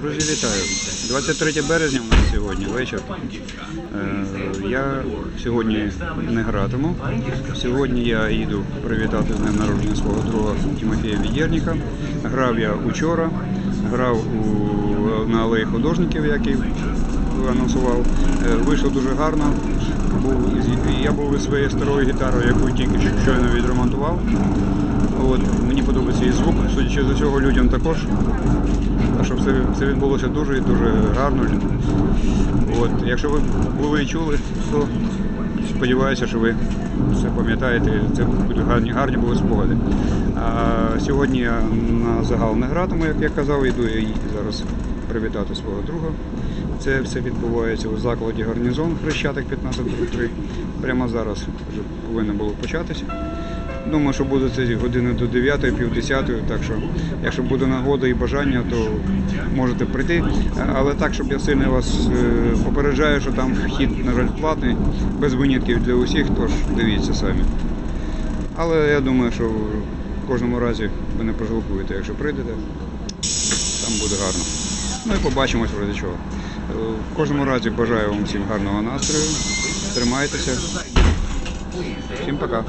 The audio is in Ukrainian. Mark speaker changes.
Speaker 1: Друзі, вітаю. 23 березня у нас сьогодні вечір. Е, Я сьогодні не гратиму. Сьогодні я їду привітати з днем народження свого друга Тимофія Відєрніка. Грав я учора, грав у, на алеї художників, який анонсував. Е, Вийшло дуже гарно. Я був із своєю старою гітарою, яку тільки щойно відремонтував. Звук, судячи з усього, людям також. Так що все, все відбулося дуже і дуже гарно. От, якщо ви були і чули, то сподіваюся, що ви все пам'ятаєте. Це будуть гарні, гарні були спогади. А сьогодні я на загал не гратиму, як я казав, йду я зараз привітати свого друга. Це все відбувається у закладі гарнізон Хрещатик 15.3. Прямо зараз вже повинно було початися. Думаю, що буде це години до 9, пів 10, так що якщо буде нагода і бажання, то можете прийти. Але так, щоб я сильно вас е, попереджаю, що там вхід, на жаль, платний, без винятків для усіх, тож дивіться самі. Але я думаю, що в кожному разі ви не пожалкуєте, якщо прийдете, там буде гарно. Ну і побачимось ради чого. В кожному разі бажаю вам всім гарного настрою. Тримайтеся. Всім пока.